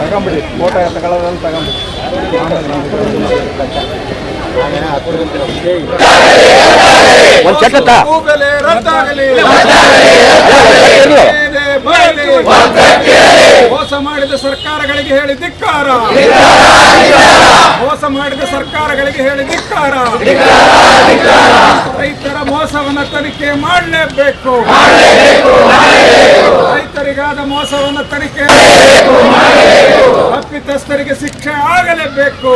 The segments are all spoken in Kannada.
ತಗೊಂಬಿಡಿ ಫೋಟೋ ತಗೊಳ್ಳೋದ್ರಲ್ಲಿ ತಗೊಂಬಿಡಿ ಒಂದ್ ರದ್ದಾಗಲಿ. ಸರ್ಕಾರಗಳಿಗೆ ಹೇಳಿ ಧಿಕ್ಕಾರ. ಮೋಸ ಮಾಡಿದ ಸರ್ಕಾರಗಳಿಗೆ ಹೇಳಿ ಧಿಕ್ಕಾರ. ರೈತರ ಮೋಸವನ್ನು ತನಿಖೆ ಮಾಡಲೇಬೇಕು. ರೈತರಿಗಾದ ಮೋಸವನ್ನ ತನಿಖೆ ತಪ್ಪಿತಸ್ಥರಿಗೆ ಶಿಕ್ಷೆ ಆಗಲೇಬೇಕು.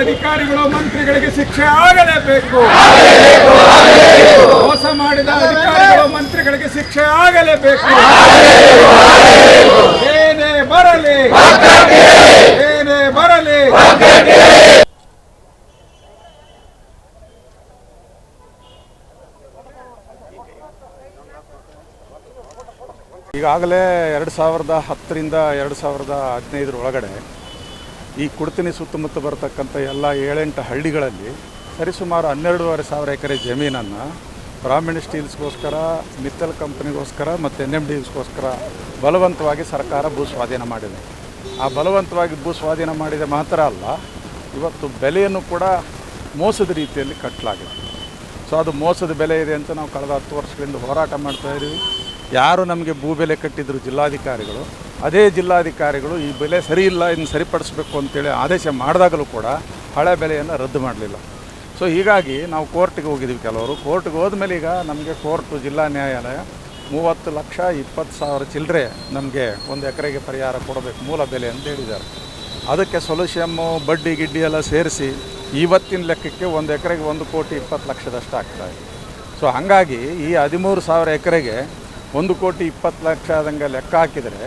ಅಧಿಕಾರಿಗಳು ಮಂತ್ರಿಗಳಿಗೆ ಶಿಕ್ಷೆ ಆಗಲೇಬೇಕು. ಮೋಸ ಮಾಡಿದ ಅಧಿಕಾರಿಗಳು, ಮಂತ್ರಿಗಳಿಗೆ ಶಿಕ್ಷೆ ಆಗಲೇಬೇಕು. ಏನೇ ಬರಲಿ ಏನೇ ಬರಲಿ. ಈಗಾಗಲೇ ಎರಡು ಸಾವಿರದ ಹತ್ತರಿಂದ ಎರಡು ಸಾವಿರದ ಹದಿನೈದರ ಒಳಗಡೆ ಈ ಕುಡ್ತಿನಿ ಸುತ್ತಮುತ್ತ ಬರತಕ್ಕಂಥ ಎಲ್ಲ ಏಳೆಂಟು ಹಳ್ಳಿಗಳಲ್ಲಿ ಸರಿಸುಮಾರು ಹನ್ನೆರಡೂವರೆ ಸಾವಿರ ಎಕರೆ ಜಮೀನನ್ನು ಬ್ರಾಹ್ಮಣ ಸ್ಟೀಲ್ಸ್ಗೋಸ್ಕರ, ಮಿತ್ತಲ್ ಕಂಪ್ನಿಗೋಸ್ಕರ ಮತ್ತು ಎನ್ ಎಂ ಡಿಸ್ಗೋಸ್ಕರ ಬಲವಂತವಾಗಿ ಸರ್ಕಾರ ಭೂ ಸ್ವಾಧೀನ ಮಾಡಿದೆ. ಆ ಬಲವಂತವಾಗಿ ಭೂ ಸ್ವಾಧೀನ ಮಾಡಿದ ಮಾತ್ರ ಅಲ್ಲ, ಇವತ್ತು ಬೆಲೆಯನ್ನು ಕೂಡ ಮೋಸದ ರೀತಿಯಲ್ಲಿ ಕಟ್ಟಲಾಗಿದೆ. ಸೊ ಅದು ಮೋಸದ ಬೆಲೆ ಇದೆ ಅಂತ ನಾವು ಕಳೆದ ಹತ್ತು ವರ್ಷಗಳಿಂದ ಹೋರಾಟ ಮಾಡ್ತಾ ಇದ್ದೀವಿ. ಯಾರು ನಮಗೆ ಭೂ ಬೆಲೆ ಕಟ್ಟಿದ್ರು ಜಿಲ್ಲಾಧಿಕಾರಿಗಳು? ಅದೇ ಜಿಲ್ಲಾಧಿಕಾರಿಗಳು ಈ ಬೆಲೆ ಸರಿ ಇಲ್ಲ ಇನ್ನು ಸರಿಪಡಿಸ್ಬೇಕು ಅಂತೇಳಿ ಆದೇಶ ಮಾಡಿದಾಗಲೂ ಕೂಡ ಹಳೆ ಬೆಲೆಯನ್ನು ರದ್ದು ಮಾಡಲಿಲ್ಲ. ಸೊ ಹೀಗಾಗಿ ನಾವು ಕೋರ್ಟಿಗೆ ಹೋಗಿದ್ದೀವಿ ಕೆಲವರು. ಕೋರ್ಟ್ಗೆ ಹೋದ್ಮೇಲೆ ಈಗ ನಮಗೆ ಕೋರ್ಟು, ಜಿಲ್ಲಾ ನ್ಯಾಯಾಲಯ ಮೂವತ್ತು ಲಕ್ಷ ಇಪ್ಪತ್ತು ಸಾವಿರ ಚಿಲ್ಲರೆ ನಮಗೆ ಒಂದು ಎಕರೆಗೆ ಪರಿಹಾರ ಕೊಡಬೇಕು ಮೂಲ ಬೆಲೆ ಅಂತ ಹೇಳಿದ್ದಾರೆ. ಅದಕ್ಕೆ ಸೊಲ್ಯೂಷಮ್ಮು ಬಡ್ಡಿ, ಗಿಡ್ಡಿ ಎಲ್ಲ ಸೇರಿಸಿ ಇವತ್ತಿನ ಲೆಕ್ಕಕ್ಕೆ ಒಂದು ಎಕರೆಗೆ ಒಂದು ಕೋಟಿ ಇಪ್ಪತ್ತು ಲಕ್ಷದಷ್ಟು ಆಗ್ತಾಯಿದೆ ಸೊ ಹಾಗಾಗಿ ಈ ಹದಿಮೂರು ಸಾವಿರ ಎಕರೆಗೆ ಒಂದು ಕೋಟಿ ಇಪ್ಪತ್ತು ಲಕ್ಷ ಆದಂಗೆ ಲೆಕ್ಕ ಹಾಕಿದರೆ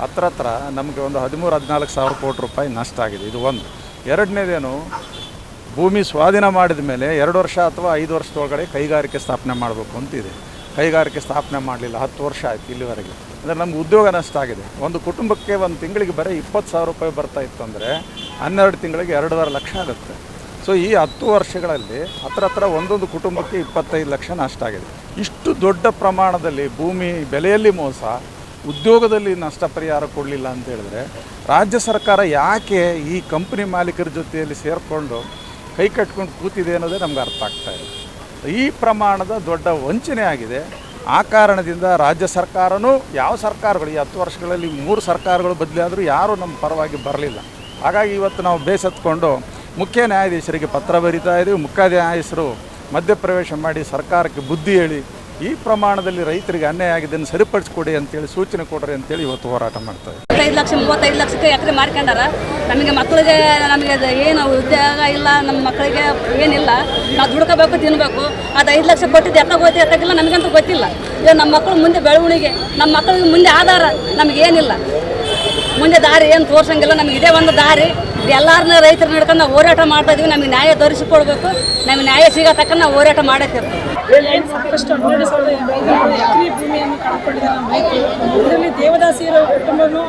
ಹತ್ರ ಹತ್ರ ನಮಗೆ ಒಂದು ಹದಿಮೂರು, ಹದಿನಾಲ್ಕು ಸಾವಿರ ಕೋಟಿ ರೂಪಾಯಿ ನಷ್ಟ ಆಗಿದೆ. ಇದು ಒಂದು. ಎರಡನೇದೇನು, ಭೂಮಿ ಸ್ವಾಧೀನ ಮಾಡಿದ ಮೇಲೆ ಎರಡು ವರ್ಷ ಅಥವಾ ಐದು ವರ್ಷದೊಳಗಡೆ ಕೈಗಾರಿಕೆ ಸ್ಥಾಪನೆ ಮಾಡಬೇಕು ಅಂತಿದೆ. ಕೈಗಾರಿಕೆ ಸ್ಥಾಪನೆ ಮಾಡಲಿಲ್ಲ, ಹತ್ತು ವರ್ಷ ಆಯಿತು ಇಲ್ಲಿವರೆಗೆ. ಅಂದರೆ ನಮ್ಗೆ ಉದ್ಯೋಗ ನಷ್ಟ ಆಗಿದೆ. ಒಂದು ಕುಟುಂಬಕ್ಕೆ ಒಂದು ತಿಂಗಳಿಗೆ ಬರೀ ಇಪ್ಪತ್ತು ಸಾವಿರ ರೂಪಾಯಿ ಬರ್ತಾ ಇತ್ತು ಅಂದರೆ ಹನ್ನೆರಡು ತಿಂಗಳಿಗೆ ಎರಡೂವರೆ ಲಕ್ಷ ಆಗುತ್ತೆ. ಸೊ ಈ ಹತ್ತು ವರ್ಷಗಳಲ್ಲಿ ಹತ್ರ ಹತ್ರ ಒಂದೊಂದು ಕುಟುಂಬಕ್ಕೆ ಇಪ್ಪತ್ತೈದು ಲಕ್ಷ ನಷ್ಟ ಆಗಿದೆ. ಇಷ್ಟು ದೊಡ್ಡ ಪ್ರಮಾಣದಲ್ಲಿ ಭೂಮಿ ಬೆಲೆಯಲ್ಲಿ ಮೋಸ, ಉದ್ಯೋಗದಲ್ಲಿ ನಷ್ಟ ಪರಿಹಾರ ಕೊಡಲಿಲ್ಲ ಅಂತ ಹೇಳಿದ್ರೆ ರಾಜ್ಯ ಸರ್ಕಾರ ಯಾಕೆ ಈ ಕಂಪನಿ ಮಾಲೀಕರ ಜೊತೆಯಲ್ಲಿ ಸೇರಿಕೊಂಡು ಕೈ ಕಟ್ಕೊಂಡು ಕೂತಿದೆ ಅನ್ನೋದೇ ನಮ್ಗೆ ಅರ್ಥ ಆಗ್ತಾ ಇದೆ ಈ ಪ್ರಮಾಣದ ದೊಡ್ಡ ವಂಚನೆ ಆಗಿದೆ. ಆ ಕಾರಣದಿಂದ ರಾಜ್ಯ ಸರ್ಕಾರನೂ, ಯಾವ ಸರ್ಕಾರಗಳು, ಈ ಹತ್ತು ವರ್ಷಗಳಲ್ಲಿ ಮೂರು ಸರ್ಕಾರಗಳು ಬದಲಾದರೂ ಯಾರೂ ನಮ್ಮ ಪರವಾಗಿ ಬರಲಿಲ್ಲ. ಹಾಗಾಗಿ ಇವತ್ತು ನಾವು ಬೇಸತ್ಕೊಂಡು ಮುಖ್ಯ ನ್ಯಾಯಾಧೀಶರಿಗೆ ಪತ್ರ ಬರಿತಾ ಇದ್ದೀವಿ ಮುಖ್ಯ ನ್ಯಾಯಾಧೀಶರು ಮಧ್ಯಪ್ರವೇಶ ಮಾಡಿ ಸರ್ಕಾರಕ್ಕೆ ಬುದ್ಧಿ ಹೇಳಿ, ಈ ಪ್ರಮಾಣದಲ್ಲಿ ರೈತರಿಗೆ ಅನ್ಯಾಯ ಆಗಿದ್ದನ್ನು ಸರಿಪಡಿಸ್ಕೊಡಿ ಅಂತೇಳಿ ಸೂಚನೆ ಕೊಡ್ರಿ ಅಂತೇಳಿ ಇವತ್ತು ಹೋರಾಟ ಮಾಡ್ತಾರೆ ಐದು ಲಕ್ಷ, ಮೂವತ್ತೈದು ಲಕ್ಷಕ್ಕೆ ಎಕರೆ ಮಾರ್ಕೊಂಡಾರ. ನಮಗೆ ಮಕ್ಕಳಿಗೆ, ನಮಗೆ ಏನು ಉದ್ಯೋಗ ಇಲ್ಲ, ನಮ್ಮ ಮಕ್ಕಳಿಗೆ ಏನಿಲ್ಲ. ನಾವು ದುಡ್ಕೋಬೇಕು ತಿನ್ನಬೇಕು ಅದು ಐದು ಲಕ್ಷ ಕೊಟ್ಟಿದ್ದು ಎತ್ತ ಹೋಯ್ತು ಎತ್ತಕ್ಕಿಲ್ಲ ನಮಗಂತೂ ಗೊತ್ತಿಲ್ಲ. ಈಗ ನಮ್ಮ ಮಕ್ಕಳು ಮುಂದೆ ಬೆಳವಣಿಗೆ, ನಮ್ಮ ಮಕ್ಕಳಿಗೆ ಮುಂದೆ ಆಧಾರ ನಮಗೇನಿಲ್ಲ ಮುಂದೆ ದಾರಿ ಏನು ತೋರ್ಸಂಗಿಲ್ಲ, ನಮಗೆ ಇದೇ ಒಂದು ದಾರಿ. ಎಲ್ಲಾರನ್ನ ರೈತರು ನಡ್ಕೊಂಡು ಹೋರಾಟ ಮಾಡ್ತಾ ಇದೀವಿ, ನಮಗೆ ನ್ಯಾಯ ದೊರಕಿಸಿಕೊಡ್ಬೇಕು ನಮಗೆ ನ್ಯಾಯ ಸಿಗೋ ತಕ್ಕ ನಾವು ಹೋರಾಟ ಮಾಡತ್ತಿರ್ತೀವಿ ಇದರಲ್ಲಿ ದೇವದಾಸಿಯರ ಕುಟುಂಬನೂ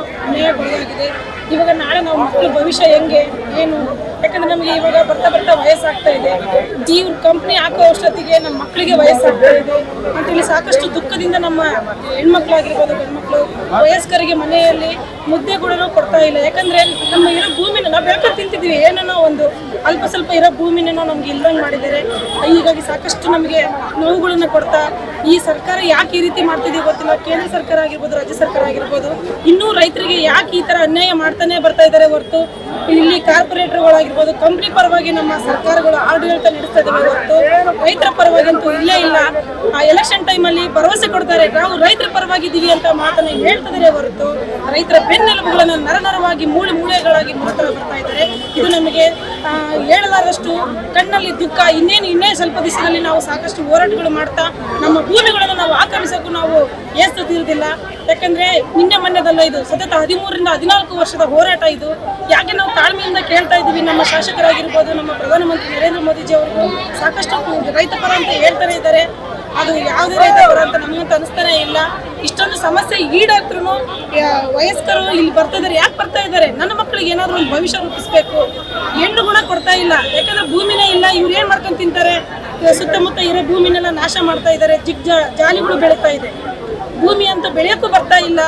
ಇವಾಗ ನಾಳೆ ನಾವು ಮಕ್ಕಳ ಭವಿಷ್ಯ ಹೆಂಗೆ, ಏನು? ಯಾಕಂದ್ರೆ ನಮಗೆ ಇವಾಗ ಬರ್ತಾ ಬರ್ತಾ ವಯಸ್ಸಾಗ್ತಾ ಇದೆ. ಈ ಕಂಪ್ನಿ ಹಾಕೋ ಅಷ್ಟೊತ್ತಿಗೆ ನಮ್ಮ ಮಕ್ಕಳಿಗೆ ವಯಸ್ಸಾಗ್ತಾ ಇದೆ. ಅಂತೇಳಿ ಸಾಕಷ್ಟು ದುಃಖದಿಂದ ನಮ್ಮ ಹೆಣ್ಮಕ್ಳಾಗಿರ್ಬೋದು, ಗಂಡ್ಮಕ್ಳು, ವಯಸ್ಕರಿಗೆ ಮನೆಯಲ್ಲಿ ಮುದ್ದೆ ಕೂಡ ಕೊಡ್ತಾ ಇಲ್ಲ. ಯಾಕಂದ್ರೆ ನಮ್ಮ ಇರೋ ಭೂಮಿನ ನಾವು ಬೇಕಾದ್ರೆ ತಿಂತಿದ್ದೀವಿ? ಏನನ್ನೋ ಒಂದು ಅಲ್ಪ ಸ್ವಲ್ಪ ಇರೋ ಭೂಮಿನ ನಮ್ಗೆ ಇಲ್ದಂಗೆ ಮಾಡಿದ್ದಾರೆ. ಹೀಗಾಗಿ ಸಾಕಷ್ಟು ನಮಗೆ ನೋವುಗಳನ್ನ ಕೊಡ್ತಾ ಈ ಸರ್ಕಾರ ಯಾಕೆ ಈ ರೀತಿ ಮಾಡ್ತಿದೀವಿ ಗೊತ್ತಿಲ್ಲ. ಕೇಂದ್ರ ಸರ್ಕಾರ ಆಗಿರ್ಬೋದು, ರಾಜ್ಯ ಸರ್ಕಾರ ಆಗಿರ್ಬೋದು, ಇನ್ನೂ ರೈತರಿಗೆ ಯಾಕೆ ಈ ತರ ಅನ್ಯಾಯ ಮಾಡ್ತಾನೆ ಬರ್ತಾ ಇದ್ದಾರೆ ಹೊರತು? ಇಲ್ಲಿ ಕಾರ್ಪೊರೇಟರ್ಗಳಾಗಿರ್ಬೋದು, ಕಂಪ್ನಿ ಪರವಾಗಿ ನಮ್ಮ ಸರ್ಕಾರಗಳು ಆಡಳಿತ ನಡೆಸ್ತಾ ಇದ್ದಾವೆ ಹೊರತು. ರೈತರ ಪರವಾಗಿ ಅಂತೂ ಇಲ್ಲೇ ಇಲ್ಲ. ಆ ಎಲೆಕ್ಷನ್ ಟೈಮಲ್ಲಿ ಭರವಸೆ ಕೊಡ್ತಾರೆ. ನಾವು ರೈತರ ಪರವಾಗಿದ್ದೀವಿ ಅಂತ ಮಾತನ್ನ ಹೇಳ್ತಿದ್ದಾರೆ ಹೊರತು. ರೈತರ ಬೆನ್ನೆಲುಬುಗಳನ್ನು ನರನರವಾಗಿ ಮೂಳೆ ಮೂಳೆಗಳಾಗಿ ಮಾತ್ರ ಬರ್ತಾ ಇದ್ದಾರೆ ಇದು ನಮಗೆ ಹೇಳಲಾರಷ್ಟು ಕಣ್ಣಲ್ಲಿ ದುಃಖ. ಇನ್ನೇನು, ಇನ್ನೇ ಸ್ವಲ್ಪ ದಿವಸದಲ್ಲಿ ನಾವು ಸಾಕಷ್ಟು ಹೋರಾಟಗಳು ಮಾಡ್ತಾ ನಮ್ಮ ಭೂಮಿಗಳನ್ನು ನಾವು ಆಕ್ರಮಿಸೋಕ್ಕೂ ನಾವು ಏಸ್ತಿರುವುದಿಲ್ಲ ಯಾಕಂದ್ರೆ ನಿನ್ನೆ ಮನ್ಯದಲ್ಲ ಇದು ಸತತ ಹದಿಮೂರರಿಂದ ಹದಿನಾಲ್ಕು ವರ್ಷದ ಹೋರಾಟ ಇದು. ಯಾಕೆ ನಾವು ತಾಳ್ಮೆಯಿಂದ ಕೇಳ್ತಾ ಇದ್ದೀವಿ? ನಮ್ಮ ಶಾಸಕರಾಗಿರ್ಬೋದು, ನಮ್ಮ ಪ್ರಧಾನಮಂತ್ರಿ ನರೇಂದ್ರ ಮೋದಿಜಿ ಅವರು ಸಾಕಷ್ಟು ರೈತ ಪರ ಅಂತ ಹೇಳ್ತಾನೆ ಇದ್ದಾರೆ. ಅದು ಯಾವುದೇ ರೈತ ಪರ ಅಂತ ನಮಗಂತ ಅನಿಸ್ತಾನೆ ಇಲ್ಲ. ಇಷ್ಟೊಂದು ಸಮಸ್ಯೆ ಈಡಾದ್ರೂ ವಯಸ್ಕರು ಇಲ್ಲಿ ಬರ್ತಾ ಇದ್ದಾರೆ. ಯಾಕೆ ಬರ್ತಾ ಇದ್ದಾರೆ? ನನ್ನ ಮಕ್ಕಳಿಗೆ ಏನಾದರೂ ಒಂದು ಭವಿಷ್ಯ ರೂಪಿಸ್ಬೇಕು. ಹೆಣ್ಣು ಗುಣ ಕೊಡ್ತಾ ಇಲ್ಲ. ಯಾಕಂದ್ರೆ ಭೂಮಿನೇ ಇಲ್ಲ. ಇವ್ರು ಏನ್ ಮಾಡ್ಕೊಂಡು ತಿಂತಾರೆ? ಸುತ್ತಮುತ್ತ ಇರೋ ಭೂಮಿನೆಲ್ಲ ನಾಶ ಮಾಡ್ತಾ ಇದ್ದಾರೆ ಜಿಗ್ ಜಾಲಿಗಳು ಬೆಳೀತಾ ಇದೆ. ಭೂಮಿ ಅಂತ ಬೆಳೆಯೋಕ್ಕೂ ಬರ್ತಾ ಇಲ್ಲ.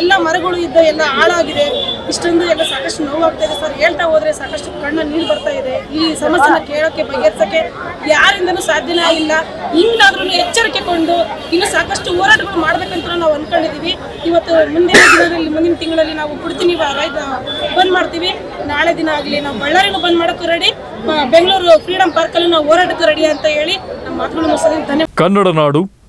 ಎಲ್ಲ ಮರಗಳು ಇದ್ದ ಎಲ್ಲ ಹಾಳಾಗಿದೆ. ಇಷ್ಟೊಂದು ಎಲ್ಲ ಸಾಕಷ್ಟು ನೋವಾಗ್ತಾ ಇದೆ ಸರ್. ಹೇಳ್ತಾ ಹೋದ್ರೆ ಸಾಕಷ್ಟು ಕಣ್ಣ ನೀರು ಬರ್ತಾ ಇದೆ. ಈ ಸಮಸ್ಯೆನ ಕೇಳೋಕ್ಕೆ, ಬಗೆಹರಿಸೋಕ್ಕೆ ಯಾರಿಂದನೂ ಸಾಧ್ಯನೇ ಇಲ್ಲ. ಹಿಂಗಾದ್ರೂ ಎಚ್ಚರಿಕೆ ಕೊಂಡು ಇನ್ನು ಸಾಕಷ್ಟು ಹೋರಾಟಗಳು ಮಾಡ್ಬೇಕಂತ ನಾವು ಅನ್ಕೊಂಡಿದೀವಿ. ಇವತ್ತು ಮುಂದಿನ ದಿನದಲ್ಲಿ, ಮುಂದಿನ ತಿಂಗಳಲ್ಲಿ ನಾವು ಕೊಡ್ತೀನಿ. ಬಂದ್ ಮಾಡ್ತೀವಿ. ನಾಳೆ ದಿನ ಆಗಲಿ ನಾವು ಬಳ್ಳಾರಿನೂ ಬಂದ್ ಮಾಡೋಕ್ಕೂ ರೆಡಿ ಬೆಂಗಳೂರು ಫ್ರೀಡಂ ಪಾರ್ಕಲ್ಲೂ ನಾವು ಹೋರಾಟಕ್ಕೂ ರೆಡಿ ಅಂತ ಹೇಳಿ ನಮ್ಮ ಮಾತುಗಳು ಮುಗಿಸೋದಕ್ಕೆ ಧನ್ಯವಾದ. ಕನ್ನಡ ನಾಡು